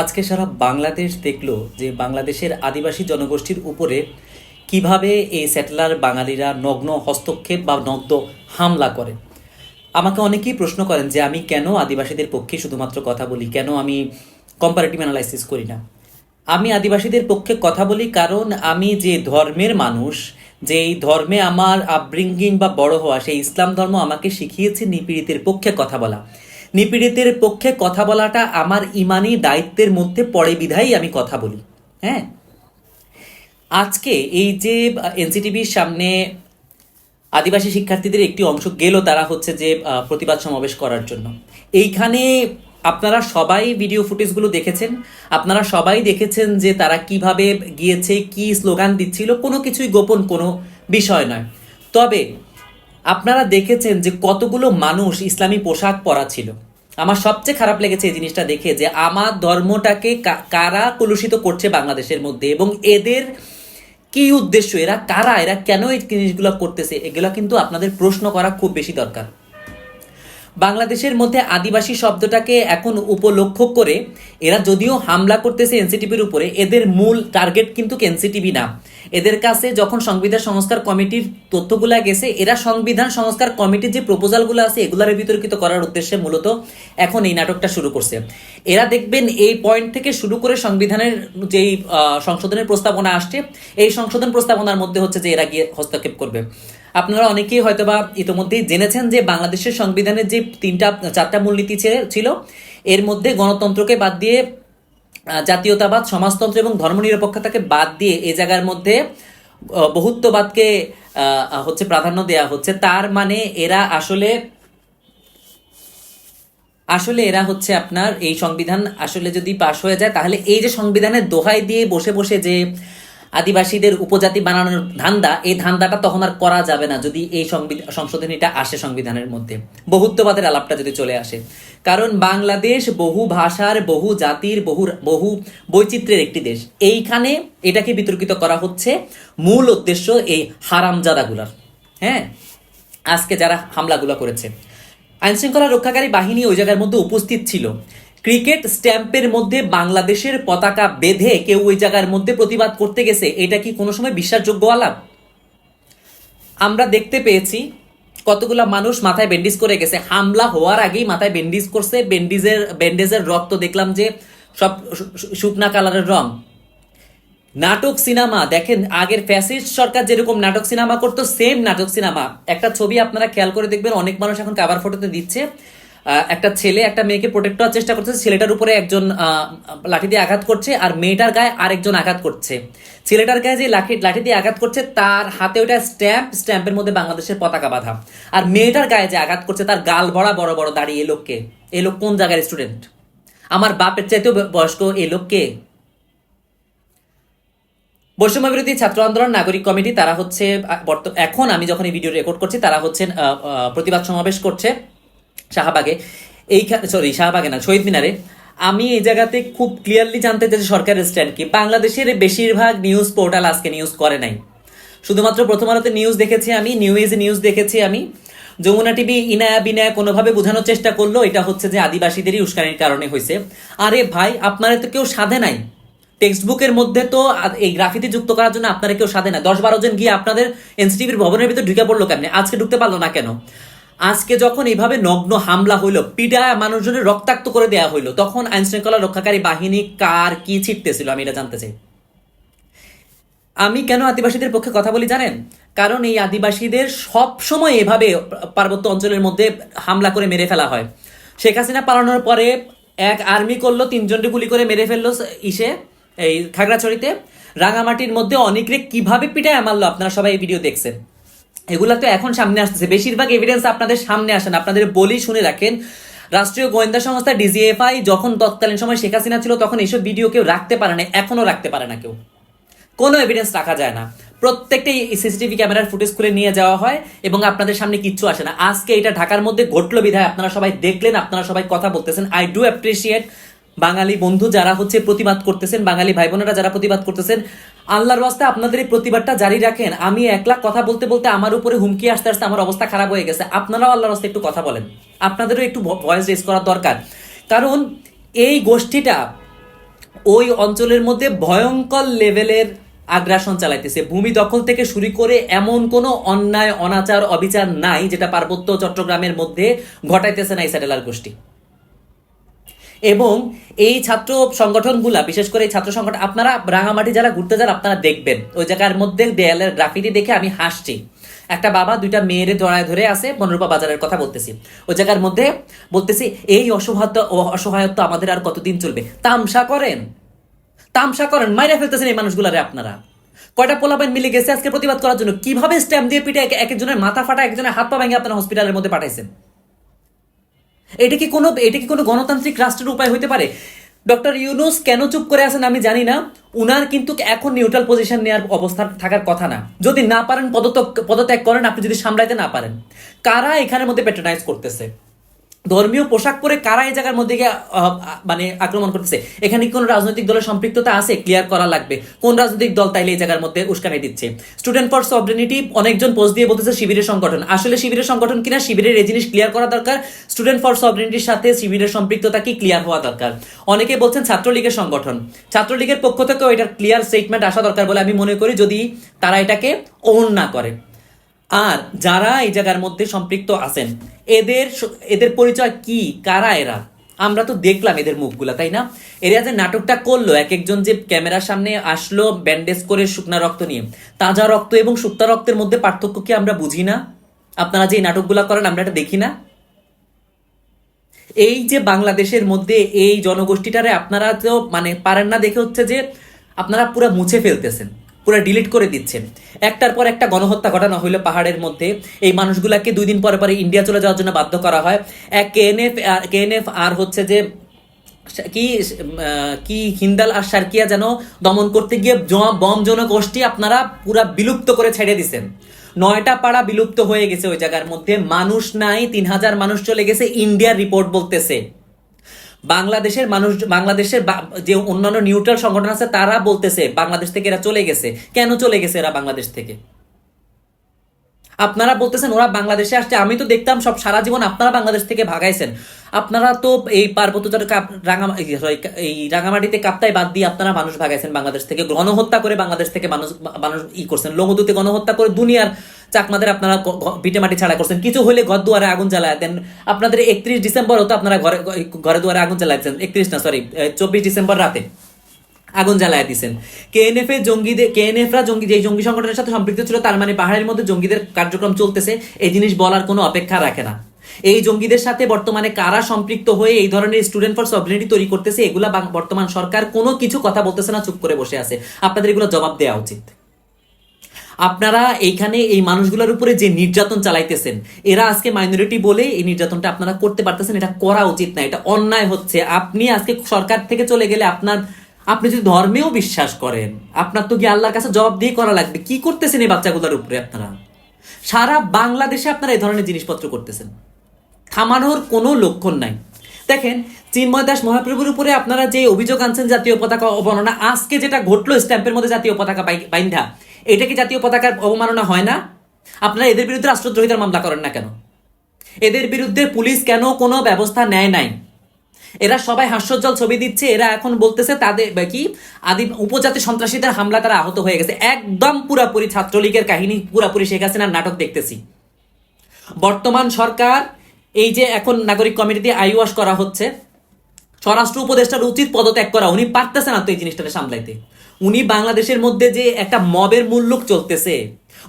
আজকে সারা বাংলাদেশ দেখল যে বাংলাদেশের আদিবাসী জনগোষ্ঠীর উপরে কীভাবে এই সেটেলার বাঙালিরা নগ্ন হস্তক্ষেপ বা নগ্ন হামলা করে। আমাকে অনেকেই প্রশ্ন করেন যে আমি কেন আদিবাসীদের পক্ষে শুধুমাত্র কথা বলি? কেন আমি কম্পারেটিভ অ্যানালাইসিস করি না? আমি আদিবাসীদের পক্ষে কথা বলি কারণ আমি যে ধর্মের মানুষ যে এই ধর্মে আমার আপব্রিঙ্গিং বা বড় হওয়া, সেই ইসলাম ধর্ম আমাকে শিখিয়েছে নিপীড়িতের পক্ষে কথা বলা। নিপীড়িতের পক্ষে কথা বলাটা আমার ইমানি দায়িত্বের মধ্যে পড়ে বিধাই আমি কথা বলি। হ্যাঁ? আজকে এই যে এনসিটিভির সামনে আদিবাসী শিক্ষার্থীদের একটি অংশ গেল, তারা হচ্ছে যে প্রতিবাদ সমাবেশ করার জন্য। এইখানে আপনারা সবাই ভিডিও ফুটেজগুলো দেখেছেন। আপনারা সবাই দেখেছেন যে, তারা কীভাবে গিয়েছে, কি স্লোগান দিচ্ছিল, কোনো কিছুই গোপন কোনো বিষয় নয়। তবে আপনারা দেখেছেন যে কতগুলো মানুষ ইসলামী পোশাক পরা ছিল আমার সবচেয়ে খারাপ লেগেছে এই জিনিসটা দেখে যে আমার ধর্মটাকে কারা কলুষিত করছে বাংলাদেশের মধ্যে এবং এদের কি উদ্দেশ্য? এরা কারা? এরা কেন এই জিনিসগুলো করতেছে? এগুলো কিন্তু আপনাদের প্রশ্ন করা খুব বেশি দরকার। বাংলাদেশের মধ্যে আদিবাসী শব্দটাকে এখন উপলক্ষ করে এরা যদিও হামলা করতেছে এনসিটিভির উপরে, এদের মূল টার্গেট কিন্তু এনসিটিভি না। এদের কাছে যখন সংবিধান সংস্কার কমিটির তথ্যগুলা গেছে, এরা সংবিধান সংস্কার কমিটির যে প্রপোজালগুলো আছে, এগুলার বিতর্কিত করার উদ্দেশ্যে মূলত এখন এই নাটকটা শুরু করছে। এরা দেখবেন এই পয়েন্ট থেকে শুরু করে সংবিধানের যেই সংশোধনের প্রস্তাবনা আসছে, এই সংশোধন প্রস্তাবনার মধ্যে হচ্ছে যে এরা গিয়ে হস্তক্ষেপ করবে। আপনারা অনেকেই হয়তো বা ইতোমধ্যেই জেনেছেন যে বাংলাদেশের সংবিধানের যে তিনটা, চারটা মূলনীতি ছিল, এর মধ্যে গণতন্ত্রকে বাদ দিয়ে জাতীয়তাবাদ, সমাজতন্ত্র এবং ধর্মনিরপেক্ষতাকে বাদ দিয়ে এ জায়গার মধ্যে বহুত্ববাদকে হচ্ছে প্রাধান্য দেওয়া হচ্ছে। তার মানে এরা আসলে আসলে এরা হচ্ছে আপনার এই সংবিধান আসলে যদি পাশ হয়ে যায়, তাহলে এই যে সংবিধানের দোহাই দিয়ে বসে বসে যে আদিবাসীদের উপজাতি বানানোর ধান্দা, এই ধান্দাটা তখন আর করা যাবে না যদি এই সংশোধনীটা আসে সংবিধানের মধ্যে। বহুত্ববাদের আলাপটা যদি চলে আসে। কারণ বাংলাদেশ বহু ভাষার, বহু জাতির, বহু বহু বৈচিত্র্যের একটি দেশ। এইখানে এটাকে বিতর্কিত করা হচ্ছে মূল উদ্দেশ্য এই হারামজাদাগুলার। হ্যাঁ? আজকে যারা হামলাগুলো করেছে। আইনশৃঙ্খলা রক্ষাকারী বাহিনী ওই জায়গার মধ্যে উপস্থিত ছিল। ক্রিকেট স্ট্যাম্পের মধ্যে বাংলাদেশের পতাকা বেঁধে কেউ ওই জায়গার মধ্যে প্রতিবাদ করতে গেছে, এটা কি কোনো সময় বিশ্বাসযোগ্য আলাপ? আমরা দেখতে পেয়েছি কতগুলা মানুষ মাথায় ব্যান্ডেজ করে গেছে। হামলা হওয়ার আগেই মাথায় ব্যান্ডিজ করছে, ব্যান্ডিজের, ব্যান্ডেজের রক্ত দেখলাম যে সব শুকনা কালারের রং। নাটক সিনেমা, দেখেন, আগের ফ্যাসিস্ট সরকার যেরকম নাটক সিনেমা করতো সেম নাটক সিনেমা। একটা ছবি আপনারা খেয়াল করে দেখবেন, অনেক মানুষ এখন কাভার ফটোতে দিচ্ছে। একটা ছেলে, একটা মেয়েকে প্রোটেক্ট করার চেষ্টা করছে। ছেলেটার উপরে একজন লাঠি দিয়ে আঘাত করছে আর মেয়েটার গায়ে আরেকজন আঘাত করছে। ছেলেটার গায়ে যে লাঠি লাঠি দিয়ে আঘাত করছে, তার হাতে ওটা স্ট্যাম্প স্ট্যাম্পের মধ্যে বাংলাদেশের পতাকা বাঁধা। আর মেয়েটার গায়ে যে আঘাত করছে, তার গাল ভরা বড় বড় দাঁড়িয়ে এ লোককে। এ লোক কোন জায়গার স্টুডেন্ট আমার বাপের চাইতেও বয়স্ক এ লোককে বৈষম্য বিরোধী ছাত্র আন্দোলন, নাগরিক কমিটি, তারা হচ্ছে এখন আমি যখন এই ভিডিও রেকর্ড করছি, তারা হচ্ছেন প্রতিবাদ সমাবেশ করছে। শাহবাগে। এইখানে সরি শাহবাগে না, শহীদ মিনারে। আমি এই জায়গাতে খুব ক্লিয়ারলি জানতে চাই যে সরকারের স্ট্যান্ড কি। বাংলাদেশের বেশিরভাগ নিউজ পোর্টাল আজকে নিউজ করে নাই। শুধুমাত্র প্রথম আলোতে নিউজ দেখেছি আমি নিউজ নিউজ দেখেছি আমি। যমুনা টিভি ইনায়া বিনায়া কোনোভাবে বোঝানোর চেষ্টা করল, এটা হচ্ছে যে আদিবাসীদেরই উস্কানির কারণে হয়েছে। আরে ভাই, আপনারা তো কেউ সাধে নাই। টেক্সট বুকের মধ্যে তো এই গ্রাফিতি যুক্ত করার জন্য আপনারা কেউ সাধে না। দশ বারো জন গিয়ে আপনাদের এনসিটিভির ভবনের ভিতরে ঢুকে পড়ল কেমনে? আজকে ঢুকতে পারল না কেন? আজকে যখন এইভাবে নগ্ন হামলা হইল পিটা মানুষজনের রক্তাক্ত করে দেয়া হইল, তখন আইন শৃঙ্খলা রক্ষাকারী বাহিনী কার কি ছিটতেছিল আমি এটা জানতে চাই। আমি কেন আদিবাসীদের পক্ষে কথা বলি জানেন? কারণ এই আদিবাসীদের সব সময় এভাবে পার্বত্য অঞ্চলের মধ্যে হামলা করে মেরে ফেলা হয়। শেখ হাসিনা পালানোর পরে এক আর্মি করল, তিনজনকে গুলি করে মেরে ফেলল ইসে, এই খাগড়াছড়িতে। রাঙামাটির মধ্যে অনেকরে কীভাবে পিটায় মারলো, আপনারা সবাই এই ভিডিও দেখছেন। এগুলা তো এখন সামনে আসতেছে। বেশিরভাগ এভিডেন্স আপনাদের সামনে আসেন আপনাদের বলি শুনে রাখেন। রাষ্ট্রীয় গোয়েন্দা সংস্থা ডিজিএফআই যখন তৎকালীন সময় শেখ হাসিনা ছিল, তখন এইসব ভিডিও কেউ রাখতে পারে না, এখনও রাখতে পারে না কেউ। কোনো এভিডেন্স রাখা যায় না। প্রত্যেকটাই সিসিটিভি ক্যামেরার ফুটেজ খুলে নিয়ে যাওয়া হয় এবং আপনাদের সামনে কিচ্ছু আসে না। আজকে এটা ঢাকার মধ্যে ঘটলো বিধায় আপনারা সবাই দেখলেন, আপনারা সবাই কথা বলতেছেন। আই ডু অ্যাপ্রিসিয়েট বাঙালি বন্ধু যারা হচ্ছে প্রতিবাদ করতেছেন, বাঙালি ভাই বোনেরা যারা প্রতিবাদ করতেছেন, আল্লাহর রাস্তে আপনাদের এই প্রতিবাদটা জারি রাখেন। আমি এক লাখ কথা বলতে বলতে আমার উপরে হুমকি আসতে আসতে আমার অবস্থা খারাপ হয়ে গেছে। আপনারাও আল্লাহর রাস্তে একটু কথা বলেন। আপনাদেরও একটু ভয়েস রেজ করা দরকার। কারণ এই গোষ্ঠীটা ওই অঞ্চলের মধ্যে ভয়ঙ্কর লেভেলের আগ্রাসন চালাইতেছে। ভূমি দখল থেকে শুরু করে এমন কোনো অন্যায়, অনাচার, অবিচার নাই যেটা পার্বত্য চট্টগ্রামের মধ্যে ঘটাইতেছে না এই স্যাটেলার গোষ্ঠী। এবং এই ছাত্র সংগঠনগুলা, বিশেষ করে এই ছাত্র সংগঠন, আপনারা রাঙামাটি যারা ঘুরতে যান আপনারা দেখবেন। ওই জায়গার মধ্যে দেয়ালের গ্রাফিটি দেখে আমি হাসছি। একটা বাবা, দুইটা মেয়ের জড়ায় ধরে আছে বনরূপা বাজারের কথা বলতেছি। ওই জায়গার মধ্যে বলতেছি, এই অসহায়ত্ব অসহায়ত্ব আমাদের আর কতদিন চলবে? তামসা করেন। তামসা করেন, মাইরা ফেলতেছেন এই মানুষগুলারে আপনারা। কয়টা পোলাপাইন মিলে গেছে আজকে প্রতিবাদ করার জন্য? কীভাবে স্ট্যাম্প দিয়ে পিঠে এক একজনের মাথা ফাটা, একজনের হাত পা ভেঙে আপনারা হসপিটালের মধ্যে পাঠাইছেন? এটা কি কোনো এটা কি কোনো গণতান্ত্রিক রাষ্ট্রের উপায় হইতে পারে? ডক্টর ইউনুস কেন চুপ করে আছেন আমি জানি না। উনার কিন্তু এখন নিউট্রাল পজিশন নেওয়ার অবস্থা থাকার কথা না। যদি না পারেন পদত্যাগ পদত্যাগ করেন, আপনি যদি সামলাইতে না পারেন। কারা এখানের মধ্যে প্যাটার্নাইজ করতেছে? ধর্মীয় পোশাক পরে কারা এই জায়গার মধ্যে গিয়ে মানে আক্রমণ করতেছে? এখানে কোনো রাজনৈতিক দলের সম্পৃক্ততা আছে? ক্লিয়ার করা লাগবে। কোন রাজনৈতিক দল তাইলে এই জায়গার মধ্যে উস্কানি দিচ্ছে? স্টুডেন্ট ফর সবরিনিটি অনেকজন পোস্ট দিয়ে বলতেছে শিবিরের সংগঠন। আসলে শিবিরের সংগঠন কিনা? শিবিরের এই জিনিস ক্লিয়ার করা দরকার। স্টুডেন্ট ফর সবরিনিটির সাথে শিবিরের সম্পৃক্ততা কি ক্লিয়ার হওয়া দরকার? অনেকে বলছেন ছাত্রলীগের সংগঠন। ছাত্রলীগের পক্ষ থেকেও এটার ক্লিয়ার স্টেটমেন্ট আসা দরকার বলে আমি মনে করি যদি তারা এটাকে ওন না করে। আর যারা এই জায়গার মধ্যে সম্পৃক্ত আছেন, এদের এদের পরিচয় কি? কারা এরা? আমরা তো দেখলাম এদের মুখগুলা, তাই না? এরা যে নাটকটা করল, এক একজন যে ক্যামেরার সামনে আসলো ব্যান্ডেজ করে শুকনা রক্ত নিয়ে, তাজা রক্ত এবং শুকনা রক্তের মধ্যে পার্থক্য কি আমরা বুঝি না? আপনারা যে নাটকগুলা করেন, আমরা এটা দেখি না? এই যে বাংলাদেশের মধ্যে এই জনগোষ্ঠীটারে আপনারা তো মানে পারেন না, দেখে হচ্ছে যে আপনারা পুরো মুছে ফেলতেছেন। পুরো ডিলিট করে দিচ্ছেন। একটার পর একটা গণহত্যা ঘটানো হইল পাহাড়ের মধ্যে। এই মানুষগুলাকে দুই দিন পরে পরে ইন্ডিয়া চলে যাওয়ার জন্য বাধ্য করা হয়। এক কেএনএফ কেএনএফ আর হচ্ছে যে, কি কি হিন্দাল আর সার্কিয়া যেন দমন করতে গিয়ে বম জনগোষ্ঠী আপনারা পুরা বিলুপ্ত করে ছেড়ে দিছেন। নয়টা পাড়া বিলুপ্ত হয়ে গেছে ওই জায়গার মধ্যে। মানুষ নাই, তিন হাজার মানুষ চলে গেছে ইন্ডিয়ার রিপোর্ট বলতেছে। বাংলাদেশের মানুষ, বাংলাদেশের যে অন্যান্য নিউট্রাল সংগঠন আছে, তারা বলতেছে, বাংলাদেশ থেকে এরা চলে গেছে। কেন চলে গেছে এরা বাংলাদেশ থেকে? আপনারা বলতেছেন, ওরা বাংলাদেশে আসছে। আমি তো দেখতাম সব সারা জীবন আপনারা বাংলাদেশ থেকে ভাগাইছেন। আপনারা তো এই পার্বত্য রাঙা এই এই রাঙামাটিতে কাপ্তাই বাদ দিয়ে আপনারা মানুষ ভাগাইছেন বাংলাদেশ থেকে। গণহত্যা করে বাংলাদেশ থেকে মানুষ মানুষ ই করছেন। লঘুদূতে গণহত্যা করে দুনিয়ার চাকমাদের আপনারা ভিটে মাটি ছাড়া করছেন। কিছু হলে ঘর দুয়ারে আগুন জ্বালায় দেন। আপনাদের একত্রিশ ডিসেম্বর তো আপনারা ঘরে ঘরে দুয়ারে আগুন জ্বালাইছেন। একত্রিশ না সরি চব্বিশ ডিসেম্বর রাতে আগুন জ্বালায় দিছেন। কেএনএফ এর জঙ্গিদের কেএনএফরা জঙ্গি, যে জঙ্গি সংগঠনের সাথে সম্পৃক্ত ছিল, তার মানে পাহাড়ের মধ্যে জঙ্গিদের কার্যক্রম চলতেছে, এই জিনিস বলার কোনো অপেক্ষা রাখে না। এই জঙ্গিদের সাথে বর্তমানে কারা সম্পৃক্ত হয়ে এই ধরনের স্টুডেন্ট ফর সবরিনিটি তৈরি করতেছে, এগুলা বর্তমান সরকার কোনো কিছু কথা বলতেছে না, চুপ করে বসে আছে। আপনাদের এগুলো জবাব দেওয়া উচিত। আপনারা এইখানে এই মানুষগুলোর উপরে যে নির্যাতন চালাইতেছেন, এরা আজকে মাইনরিটি বলে এই নির্যাতনটা আপনারা করতে পারতেছেন, এটা করা উচিত না, এটা অন্যায় হচ্ছে। আপনি আজকে সরকার থেকে চলে গেলে আপনার, আপনি যদি ধর্মেও বিশ্বাস করেন, আপনার তো গিয়ে আল্লাহর কাছে জবাব দিয়ে করা লাগবে? কি করতেছেন এই বাচ্চাগুলোর উপরে আপনারা? সারা বাংলাদেশে আপনারা এই ধরনের জিনিসপত্র করতেছেন। থামানোর কোনো লক্ষণ নাই। দেখেন, চিন্ময় দাস মহাপ্রভুর উপরে আপনারা যে অভিযোগ আনছেন জাতীয় পতাকা অবমাননা, আজকে যেটা ঘটলো, স্ট্যাম্পের মধ্যে জাতীয় পতাকা বাইন্ধা এটা কি জাতীয় পতাকার অবমাননা হয় না? আপনারা এদের বিরুদ্ধে রাষ্ট্রদ্রোহিতার মামলা করেন না কেন? এদের বিরুদ্ধে পুলিশ কেন কোনো ব্যবস্থা নেয় নাই? এরা সবাই হাস্যজ্জ্বল ছবি দিচ্ছে, এরা এখন বলতেছে তাদের কি আদি উপজাতি সন্ত্রাসীদের হামলা তারা আহত হয়ে গেছে। একদম পুরাপুরি ছাত্রলীগের কাহিনী, পুরাপুরি শেখ হাসিনার নাটক দেখতেছি। বর্তমান সরকার, এই যে এখন নাগরিক কমিটি দিয়ে আইওয়াস করা হচ্ছে স্বরাষ্ট্র উপদেষ্টার উচিত পদত্যাগ করা। উনি পারতেছে না তো এই জিনিসটাকে সামলাইতে। উনি বাংলাদেশের মধ্যে যে একটা মবের মূল্যক চলতেছে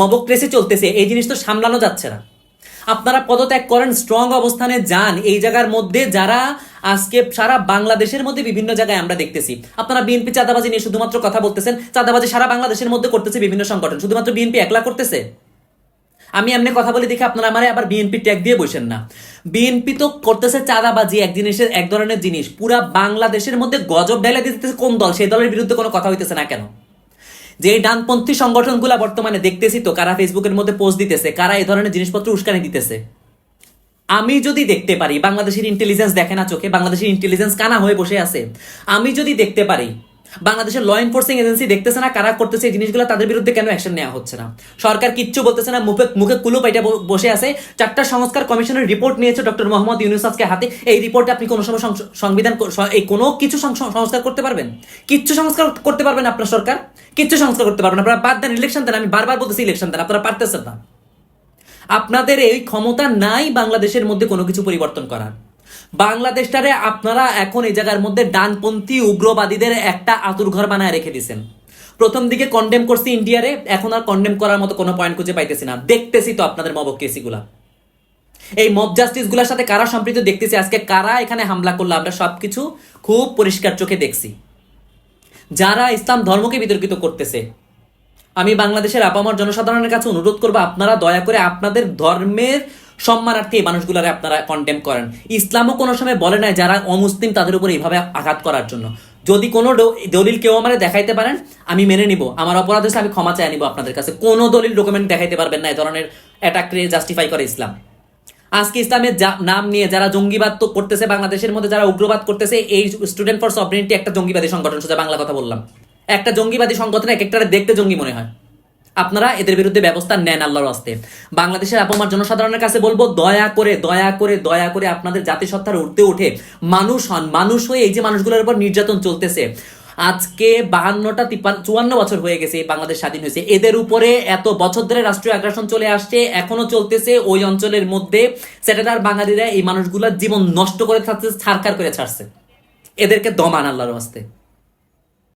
মবক্রেসি চলতেছে, এই জিনিস তো সামলানো যাচ্ছে না। আপনারা পদত্যাগ করেন স্ট্রং অবস্থানে যান, এই জায়গার মধ্যে যারা আজকে সারা বাংলাদেশের মধ্যে বিভিন্ন জায়গায় আমরা দেখতেছি। আপনারা বিএনপি চাঁদাবাজি নিয়ে শুধুমাত্র কথা বলতেছেন, চাঁদাবাজি সারা বাংলাদেশের মধ্যে করতেছে বিভিন্ন সংগঠন। শুধুমাত্র বিএনপি একলা করতেছে? আমি এমনি কথা বলে দেখি আপনারা আমারে আবার বিএনপি ট্যাগ দিয়ে বসেন না। বিএনপি তো করতেছে চাঁদাবাজি, এক জিনিসের, এক ধরনের জিনিস। পুরা বাংলাদেশের মধ্যে গজব ডাইলা দিতেছে কোন দল? সেই দলের বিরুদ্ধে কোনো কথা হইতেছে না কেন? যে এই ডানপন্থী সংগঠনগুলা বর্তমানে দেখতেছি তো, কারা ফেসবুকের মধ্যে পোস্ট দিতেছে, কারা এই ধরনের জিনিসপত্র উস্কানি দিতেছে। আমি যদি দেখতে পারি, বাংলাদেশের ইন্টেলিজেন্স দেখে না চোখে, বাংলাদেশের ইন্টেলিজেন্স কানা হয়ে বসে আছে। আমি যদি দেখতে পারি বাংলাদেশের ল এনফোর্সিং এজেন্সি দেখতেছে না, কারা করতেছে এই জিনিসগুলো, তাদের বিরুদ্ধে কেন অ্যাকশন নেওয়া হচ্ছে না? সরকার কিচ্ছু বলতেছে না, মুখে মুখে কুলুপ এটা বসে আছে। চারটা সংস্কার কমিশনের রিপোর্ট নিয়েছে ডক্টর মোহাম্মদ ইউনুস আজকে হাতে। এই রিপোর্টে আপনি কোনো সময় সংবিধান এই কোনো কিছু সংস্কার করতে পারবেন? কিচ্ছু সংস্কার করতে পারবেন আপনার সরকার? কিচ্ছু সংস্কার করতে পারবেন আপনারা বাদ দেন ইলেকশন দেন, আমি বারবার বলতেছি ইলেকশন দেন, আপনারা পারতেছেন না। আপনাদের এই ক্ষমতা নাই বাংলাদেশের মধ্যে কোনো কিছু পরিবর্তন করার। বাংলাদেশটারে আপনারা এখন এই জায়গার মধ্যে ডানপন্থী উগ্রবাদীদের একটা আতুর ঘর বানায় রেখে দিছেন। প্রথম দিকে কন্ডেম করছি ইন্ডিয়ারে, এখন আর কন্ডেম করার মতো কোনো পয়েন্ট খুঁজে পাইতেছি না। দেখতেছি তো আপনাদের মবকেসিগুলা এই মব জাস্টিসগুলার সাথে কারা সম্পৃক্ত দেখতেছি? আজকে কারা এখানে হামলা করল? আমরা সবকিছু খুব পরিষ্কার চোখে দেখছি। যারা ইসলাম ধর্মকে বিতর্কিত করতেছে, আমি বাংলাদেশের আপামর জনসাধারণের কাছে অনুরোধ করব, আপনারা দয়া করে আপনাদের ধর্মের সম্মানার্থে এই মানুষগুলারে আপনারা কন্ডেম করেন। ইসলামও কোনো সময় বলে নাই যারা অমুসলিম তাদের উপর এইভাবে আঘাত করার জন্য। যদি কোনো দলিল কেউ আমারে দেখাইতে পারেন, আমি মেনে নিব। আমার অপরাধ হচ্ছে আমি ক্ষমা চাই নিব আপনাদের কাছে। কোনো দলিল ডকুমেন্ট দেখাইতে পারবেন না এই ধরনের অ্যাটাককে জাস্টিফাই করে ইসলাম। আজকে ইসলামের নাম নিয়ে যারা জঙ্গিবাদ তো করতেছে, বাংলাদেশের মধ্যে যারা উগ্রবাদ করতেছে, এই স্টুডেন্ট ফর সবরিনিটি একটা জঙ্গিবাদী সংগঠন সোজা বাংলা কথা বললাম। একটা জঙ্গিবাদী সংগঠন এক একটা দেখতে জঙ্গি মনে হয়। আপনারা এদের বিরুদ্ধে ব্যবস্থা নেন আল্লাহর হস্তে বাংলাদেশের আপমার জনসাধারণের কাছে বলব, দয়া করে দয়া করে দয়া করে আপনাদের জাতিসত্তার উঠতে উঠে মানুষ হন, মানুষ হয়ে এই যে মানুষগুলোর উপর নির্যাতন চলতেছে। আজকে বাহান্নটা তিপ্পান্ন চুয়ান্ন বছর হয়ে গেছে বাংলাদেশ স্বাধীন হয়েছে। এদের উপরে এত বছর ধরে রাষ্ট্রীয় আগ্রাসন চলে আসছে, এখনও চলতেছে ওই অঞ্চলের মধ্যে সেটেলার বাঙালিরা এই মানুষগুলোর জীবন নষ্ট করে থাকছে ছাড়কার করে ছাড়ছে। এদেরকে দমান আল্লাহর হস্তে